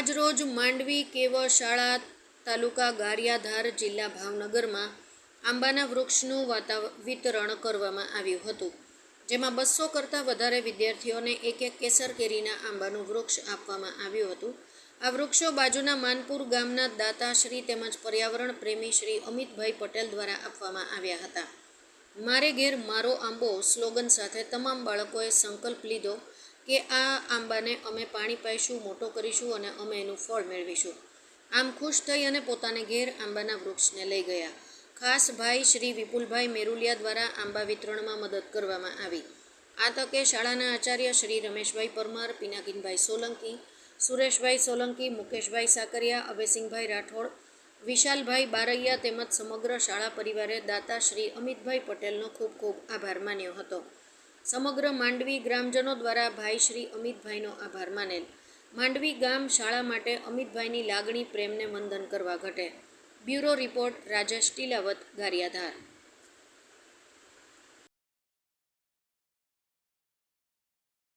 આજરોજ માંડવી કેવ શાળા, તાલુકા ગારિયાધાર જિલ્લા ભાવનગરમાં આંબાના વૃક્ષનું વાતા, વિતરણ કરવામાં આવ્યું હતું, જેમાં બસો કરતાં વધારે વિદ્યાર્થીઓને એક એક કેસર કેરીના આંબાનું વૃક્ષ આપવામાં આવ્યું હતું. આ વૃક્ષો બાજુના માનપુર ગામના દાતાશ્રી તેમજ પર્યાવરણ પ્રેમી શ્રી અમિતભાઈ પટેલ દ્વારા આપવામાં આવ્યા હતા. મારે ઘેર મારો આંબો સ્લોગન સાથે તમામ બાળકોએ સંકલ્પ લીધો કે આ આંબાને અમે પાણી પાઈશું, મોટો કરીશું અને અમે એનું ફળ મેળવીશું. આમ ખુશ થઈ અને પોતાને ઘેર આંબાના વૃક્ષને લઈ ગયા. ખાસ ભાઈ શ્રી વિપુલભાઈ મેરુલિયા દ્વારા આંબા વિતરણમાં મદદ કરવામાં આવી. આ તકે શાળાના આચાર્ય શ્રી રમેશભાઈ પરમાર, પિનાકીનભાઈ સોલંકી, સુરેશભાઈ સોલંકી, મુકેશભાઈ સાકરિયા, અભયસિંહભાઈ રાઠોડ વિશાલભાઈ બારૈયા તેમજ સમગ્ર શાળા પરિવારે દાતા શ્રી અમિતભાઈ પટેલનો ખૂબ ખૂબ આભાર માન્યો હતો. સમગ્ર માંડવી ગ્રામજનો દ્વારા ભાઈ શ્રી અમિતભાઈનો આભાર માનેલ માંડવી ગામ શાળા માટે અમિતભાઈની લાગણી, પ્રેમને વંદન કરવા ઘટે. Bureau report Rajesh Tilavat Gariyadhar.